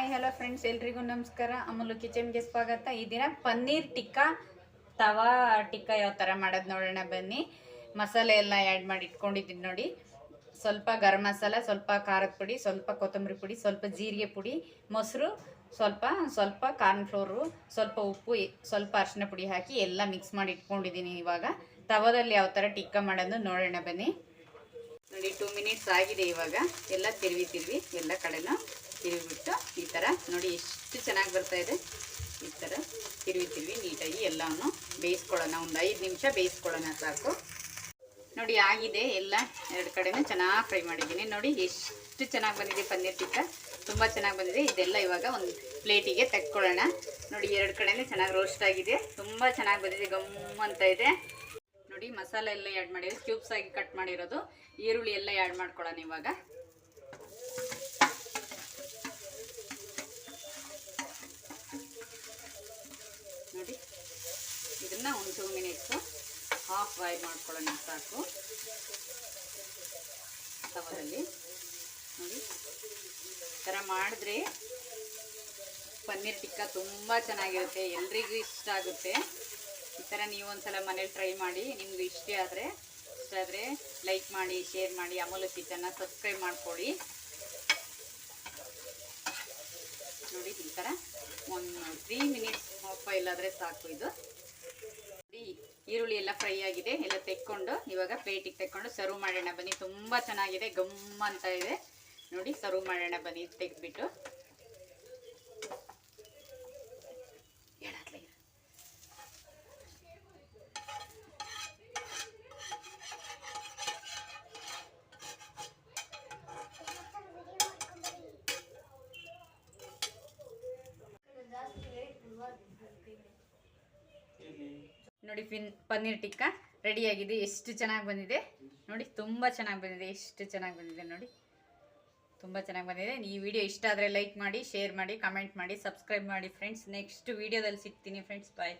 Hi hello friends ಎಲ್ರಿಗೂ ನಮಸ್ಕಾರ. ಅಮೂಲು ಕಿಚನ್ಗೆ ಸ್ವಾಗತ. ಈ ದಿನ ಪನ್ನೀರ್ ಟಿಕ್ಕಾ, ತವಾ ಟಿಕ್ಕಾ ಯಾವ ಥರ ಮಾಡೋದು ನೋಡೋಣ ಬನ್ನಿ. ಮಸಾಲೆ ಎಲ್ಲ ಆ್ಯಡ್ ಮಾಡಿ ಇಟ್ಕೊಂಡಿದ್ದೀನಿ ನೋಡಿ. ಸ್ವಲ್ಪ ಗರಂ ಮಸಾಲ, ಸ್ವಲ್ಪ ಖಾರದ ಪುಡಿ, ಸ್ವಲ್ಪ ಕೊತ್ತಂಬರಿ ಪುಡಿ, ಸ್ವಲ್ಪ ಜೀರಿಗೆ ಪುಡಿ, ಮೊಸರು, ಸ್ವಲ್ಪ ಸ್ವಲ್ಪ ಕಾರ್ನ್ ಕಾರ್ನ್ಫ್ಲೋರು, ಸ್ವಲ್ಪ ಉಪ್ಪು ಸ್ವಲ್ಪ ಅರಿಶಿನ ಪುಡಿ ಹಾಕಿ ಎಲ್ಲ ಮಿಕ್ಸ್ ಮಾಡಿ ಇಟ್ಕೊಂಡಿದ್ದೀನಿ ಇವಾಗ. ತವದಲ್ಲಿ ಯಾವ ಥರ ಟಿಕ್ಕ ಮಾಡೋದು ನೋಡೋಣ ಬನ್ನಿ. ನೋಡಿ ಟೂ ಮಿನಿಟ್ಸ್ ಆಗಿದೆ ಇವಾಗ. ಎಲ್ಲ ತಿರುವಿ ತಿರುವಿ ಎಲ್ಲ ಕಡೆನೂ ತಿರುಗಿಬಿಟ್ಟು ಈ ಥರ ನೋಡಿ ಎಷ್ಟು ಚೆನ್ನಾಗಿ ಬರ್ತಾ ಇದೆ. ಈ ಥರ ತಿರುವಿ ತಿರುವಿ ನೀಟಾಗಿ ಎಲ್ಲವನ್ನು ಬೇಯಿಸ್ಕೊಳ್ಳೋಣ. ಒಂದು ಐದು ನಿಮಿಷ ಬೇಯಿಸ್ಕೊಳ್ಳೋಣ ಸಾಕು. ನೋಡಿ, ಆಗಿದೆ. ಎಲ್ಲ ಎರಡು ಕಡೆನೂ ಚೆನ್ನಾಗಿ ಫ್ರೈ ಮಾಡಿದ್ದೀನಿ. ನೋಡಿ, ಎಷ್ಟು ಚೆನ್ನಾಗಿ ಬಂದಿದೆ ಪನ್ನೀರ್ ಟಿಕ್ಕ. ತುಂಬ ಚೆನ್ನಾಗಿ ಬಂದಿದೆ. ಇದೆಲ್ಲ ಇವಾಗ ಒಂದು ಪ್ಲೇಟಿಗೆ ತೆಕ್ಕೊಳ್ಳೋಣ. ನೋಡಿ, ಎರಡು ಕಡೆನೇ ಚೆನ್ನಾಗಿ ರೋಸ್ಟ್ ಆಗಿದೆ. ತುಂಬ ಚೆನ್ನಾಗಿ ಬಂದಿದೆ. ಗಮ್ ಅಂತ ಇದೆ. ಮಸಾಲೆ ಎಲ್ಲ ಆ್ಯಡ್ ಮಾಡಿರೋದು ಕ್ಯೂಬ್ಸ್ ಆಗಿ ಕಟ್ ಮಾಡಿರೋದು. ಈರುಳ್ಳಿ ಎಲ್ಲ ಆ್ಯಡ್ ಮಾಡ್ಕೊಳ್ಳೋಣ ಇವಾಗ. ನೋಡಿ, ಇದನ್ನ ಒಂದು ಟೂ ಮಿನಿಟ್ಸು ಹಾಫ್ ಬಾಯ್ಲ್ ಮಾಡ್ಕೊಳ್ಳೋಣ ಸಾಕು. ತವದಲ್ಲಿ ನೋಡಿ, ಈ ಥರ ಮಾಡಿದ್ರೆ ಪನ್ನೀರ್ ಟಿಕ್ಕ ತುಂಬ ಚೆನ್ನಾಗಿರುತ್ತೆ, ಎಲ್ರಿಗೂ ಇಷ್ಟ ಆಗುತ್ತೆ. ಈ ಥರ ನೀವು ಒಂದ್ಸಲ ಮನೇಲಿ ಟ್ರೈ ಮಾಡಿ, ನಿಮ್ಗೆ ಇಷ್ಟ ಆದರೆ ಇಷ್ಟ ಆದರೆ ಲೈಕ್ ಮಾಡಿ ಶೇರ್ ಮಾಡಿ ಅಮೂಲ್ಯ ಕಿಚನ್ನ ಸಬ್ಸ್ಕ್ರೈಬ್ ಮಾಡ್ಕೊಳ್ಳಿ. ನೋಡಿ, ಈ ಥರ ಒಂದು ತ್ರೀ ಮಿನಿಟ್ಸ್ ಇಲ್ಲಾದರೆ ಆದರೆ ಸಾಕು ಇದು. ಈರುಳ್ಳಿ ಎಲ್ಲ ಫ್ರೈ ಆಗಿದೆ, ಎಲ್ಲ ತೆಕ್ಕೊಂಡು, ಇವಾಗ ಪ್ಲೇಟಿಗೆ ತೆಕ್ಕೊಂಡು ಸರ್ವ್ ಮಾಡೋಣ ಬನ್ನಿ. ತುಂಬ ಚೆನ್ನಾಗಿದೆ ಗಮ್ ಅಂತ ಇದೆ. ನೋಡಿ ಸರ್ವ್ ಮಾಡೋಣ ಬನ್ನಿ, ತೆಗೆದ್ಬಿಟ್ಟು. ನೋಡಿ ಫಿನ್ ಪನ್ನೀರ್ ಟಿಕ್ಕ ರೆಡಿಯಾಗಿದೆ ಎಷ್ಟು ಚೆನ್ನಾಗಿ ಬಂದಿದೆ. ನೋಡಿ ತುಂಬ ಚೆನ್ನಾಗಿ ಬಂದಿದೆ. ಎಷ್ಟು ಚೆನ್ನಾಗಿ ಬಂದಿದೆ ನೋಡಿ. ತುಂಬ ಚೆನ್ನಾಗಿ ಬಂದಿದೆ. ಈ ವಿಡಿಯೋ ಇಷ್ಟ ಆದರೆ ಲೈಕ್ ಮಾಡಿ ಶೇರ್ ಮಾಡಿ ಕಮೆಂಟ್ ಮಾಡಿ ಸಬ್ಸ್ಕ್ರೈಬ್ ಮಾಡಿ ಫ್ರೆಂಡ್ಸ್ ನೆಕ್ಸ್ಟ್ ವಿಡಿಯೋದಲ್ಲಿ ಸಿಗ್ತೀನಿ ಫ್ರೆಂಡ್ಸ್ ಬಾಯ್